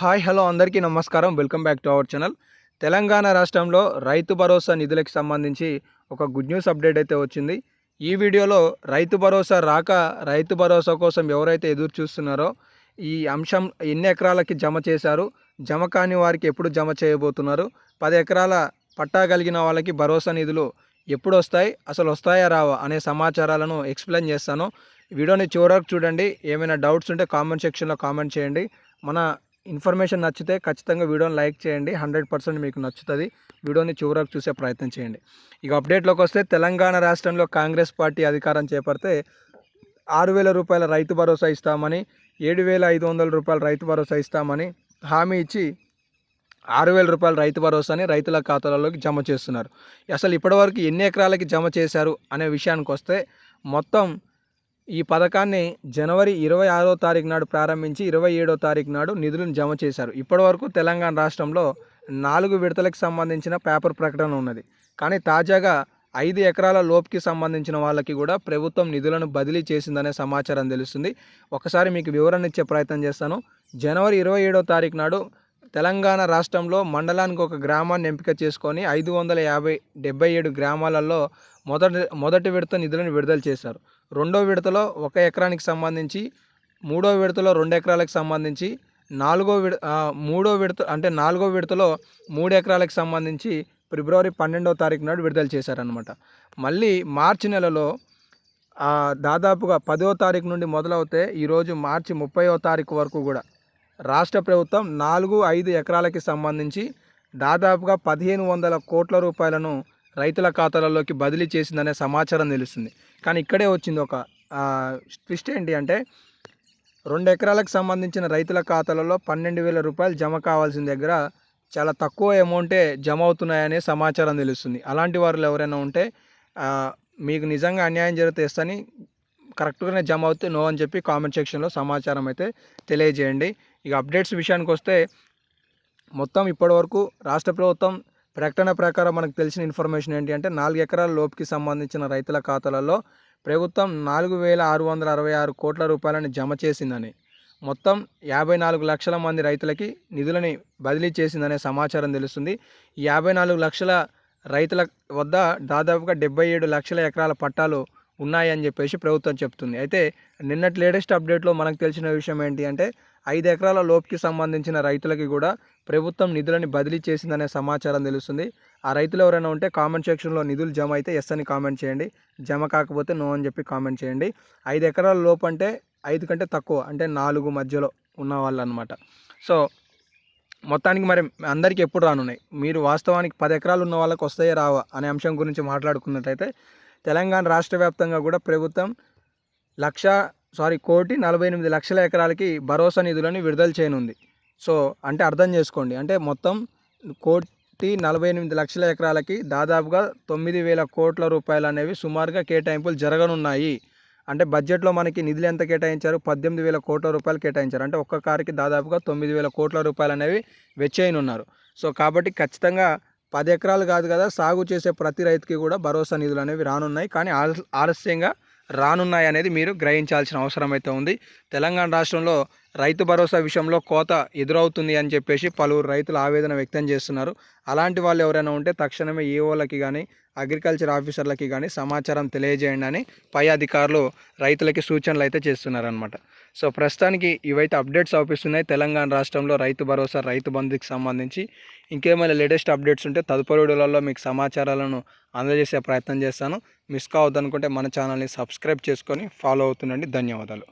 Hi hello అందరికీ నమస్కారం. Welcome back to our channel. Telangana రాష్ట్రంలో రైతు భరోసా నిధులకు సంబంధించి ఒక గుడ్ న్యూస్ అప్డేట్ అయితే వచ్చింది. ఈ వీడియోలో రైతు భరోసా రాక రైతు భరోసా కోసం ఎవరైతే ఎదురు చూస్తున్నారో ఈ అంశం ఎన్ని ఎకరాలకి జమ చేశారు జమ కాని వారికి ఎప్పుడు జమ చేయబోతున్నారు పది ఎకరాల పట్టా కలిగిన వాళ్ళకి భరోసా నిధులు ఎప్పుడు వస్తాయి అసలు వస్తాయా రావా అనే సమాచారాలను ఎక్స్ప్లెయిన్ చేస్తాను. వీడియోని చివరకు చూడండి. ఏమైనా డౌట్స్ ఉంటే కామెంట్ సెక్షన్లో కామెంట్ చేయండి. మన ఇన్ఫర్మేషన్ నచ్చితే ఖచ్చితంగా వీడియోని లైక్ చేయండి. హండ్రెడ్ పర్సెంట్ మీకు నచ్చుతుంది. వీడియోని చివరకు చూసే ప్రయత్నం చేయండి. ఇక అప్డేట్లోకి వస్తే తెలంగాణ రాష్ట్రంలో కాంగ్రెస్ పార్టీ అధికారం చేపడితే ఆరు వేల రూపాయల రైతు భరోసా ఇస్తామని ఏడు వేల ఐదు వందల రూపాయల రైతు భరోసా ఇస్తామని హామీ ఇచ్చి ఆరు వేల రూపాయల రైతు భరోసాని రైతుల ఖాతాలలోకి జమ చేస్తున్నారు. అసలు ఇప్పటివరకు ఎన్ని ఎకరాలకి జమ చేశారు అనే విషయానికి వస్తే మొత్తం ఈ పథకాన్ని జనవరి ఇరవై ఆరో తారీఖు నాడు ప్రారంభించి ఇరవై ఏడో తారీఖు నాడు నిధులను జమ చేశారు. ఇప్పటివరకు తెలంగాణ రాష్ట్రంలో నాలుగు విడతలకు సంబంధించిన పేపర్ ప్రకటన ఉన్నది. కానీ తాజాగా ఐదు ఎకరాల లోపుకి సంబంధించిన వాళ్ళకి కూడా ప్రభుత్వం నిధులను బదిలీ చేసిందనే సమాచారం తెలుస్తుంది. ఒకసారి మీకు వివరణ ఇచ్చే ప్రయత్నం చేస్తాను. జనవరి ఇరవై ఏడో తారీఖు నాడు తెలంగాణ రాష్ట్రంలో మండలానికి ఒక గ్రామాన్ని ఎంపిక చేసుకొని ఐదు వందల యాభై డెబ్బై ఏడు గ్రామాలలో మొదటి మొదటి విడత నిధులను విడుదల చేశారు. రెండో విడతలో ఒక ఎకరానికి సంబంధించి మూడో విడతలో రెండు ఎకరాలకు సంబంధించి నాలుగో విడ మూడో విడత అంటే నాలుగో విడతలో మూడు ఎకరాలకు సంబంధించి ఫిబ్రవరి పన్నెండవ తారీఖు నాడు విడుదల చేశారనమాట మళ్ళీ మార్చి నెలలో దాదాపుగా పదో తారీఖు నుండి మొదలవుతే ఈరోజు మార్చి ముప్పైవ తారీఖు వరకు కూడా రాష్ట్ర ప్రభుత్వం నాలుగు ఐదు ఎకరాలకి సంబంధించి దాదాపుగా పదిహేను వందల కోట్ల రూపాయలను రైతుల ఖాతాలలోకి బదిలీ చేసిందనే సమాచారం తెలుస్తుంది. కానీ ఇక్కడే వచ్చింది ఒక ట్విస్ట్ ఏంటి అంటే రెండు ఎకరాలకు సంబంధించిన రైతుల ఖాతాలలో పన్నెండు వేల రూపాయలు జమ కావాల్సిన దగ్గర చాలా తక్కువ అమౌంటే జమ అవుతున్నాయనే సమాచారం తెలుస్తుంది. అలాంటి వారు ఎవరైనా ఉంటే మీకు నిజంగా అన్యాయం జరిగితే ఇస్తని కరెక్ట్గానే జమ అవుతే నో అని చెప్పి కామెంట్ సెక్షన్లో సమాచారం అయితే తెలియజేయండి. ఇక అప్డేట్స్ విషయానికి వస్తే మొత్తం ఇప్పటివరకు రాష్ట్ర ప్రభుత్వం ప్రకటన ప్రకారం మనకు తెలిసిన ఇన్ఫర్మేషన్ ఏంటి అంటే నాలుగు ఎకరాల లోపుకి సంబంధించిన రైతుల ఖాతాలలో ప్రభుత్వం నాలుగు వేల ఆరు వందల అరవై ఆరు కోట్ల రూపాయలని జమ చేసిందని మొత్తం యాభై నాలుగు లక్షల మంది రైతులకి నిధులని బదిలీ చేసిందనే సమాచారం తెలుస్తుంది. ఈ యాభై నాలుగు లక్షల రైతుల వద్ద దాదాపుగా డెబ్బై ఏడు లక్షల ఎకరాల పట్టాలు ఉన్నాయని చెప్పేసి ప్రభుత్వం చెప్తుంది. అయితే నిన్నటి లేటెస్ట్ అప్డేట్లో మనకు తెలిసిన విషయం ఏంటి అంటే ఐదు ఎకరాల లోపుకి సంబంధించిన రైతులకి కూడా ప్రభుత్వం నిధులని బదిలీ చేసిందనే సమాచారం తెలుస్తుంది. ఆ రైతులు ఎవరైనా ఉంటే కామెంట్ సెక్షన్లో నిధులు జమ అయితే ఎస్ అని కామెంట్ చేయండి. జమ కాకపోతే నో అని చెప్పి కామెంట్ చేయండి. ఐదు ఎకరాల లోపు అంటే ఐదు కంటే తక్కువ అంటే నాలుగు మధ్యలో ఉన్న వాళ్ళు అనమాట సో మొత్తానికి మరి అందరికీ ఎప్పుడు రానున్నాయి? మీరు వాస్తవానికి పది ఎకరాలు ఉన్న వాళ్ళకి వస్తాయో రావా అనే అంశం గురించి మాట్లాడుకున్నట్టయితే తెలంగాణ రాష్ట్ర వ్యాప్తంగా కూడా ప్రభుత్వం లక్ష సారీ కోటి నలభై ఎనిమిది లక్షల ఎకరాలకి భరోసా నిధులను విడుదల చేయనుంది. సో అంటే అర్థం చేసుకోండి. అంటే మొత్తం కోటి నలభై ఎనిమిది లక్షల ఎకరాలకి దాదాపుగా తొమ్మిది వేల కోట్ల రూపాయలు అనేవి సుమారుగా కేటాయింపులు జరగనున్నాయి. అంటే బడ్జెట్లో మనకి నిధులు ఎంత కేటాయించారు? పద్దెనిమిది వేల కోట్ల రూపాయలు కేటాయించారు. అంటే ఒక్క కారుకి దాదాపుగా తొమ్మిది వేల కోట్ల రూపాయలు అనేవి వెచ్చేయనున్నారు సో కాబట్టి ఖచ్చితంగా పది ఎకరాలు కాదు కదా సాగు చేసే ప్రతి రైతుకి కూడా భరోసా నిధులు అనేవి రానున్నాయి. కానీ ఆలస్యంగా రానున్నాయి అనేది మీరు గ్రహించాల్సిన అవసరం అయితే ఉంది. తెలంగాణ రాష్ట్రంలో రైతు భరోసా విషయంలో కోత ఎదురవుతుంది అని చెప్పేసి పలువురు రైతులు ఆవేదన వ్యక్తం చేస్తున్నారు. అలాంటి వాళ్ళు ఎవరైనా ఉంటే తక్షణమే ఈఓలకి కానీ అగ్రికల్చర్ ఆఫీసర్లకి కానీ సమాచారం తెలియజేయండి అని పై అధికారులు రైతులకి సూచనలు అయితే చేస్తున్నారనమాట సో ప్రస్తుతానికి ఇవైతే అప్డేట్స్ అవుపిస్తున్నాయి. తెలంగాణ రాష్ట్రంలో రైతు భరోసా రైతు బంధుకి సంబంధించి ఇంకేమైనా లేటెస్ట్ అప్డేట్స్ ఉంటే తదుపరి వీడియోలలో మీకు సమాచారాలను అందజేసే ప్రయత్నం చేస్తాను. మిస్ కావద్దనుకుంటే మన ఛానల్ని సబ్స్క్రైబ్ చేసుకొని ఫాలో అవుతుండండి. ధన్యవాదాలు.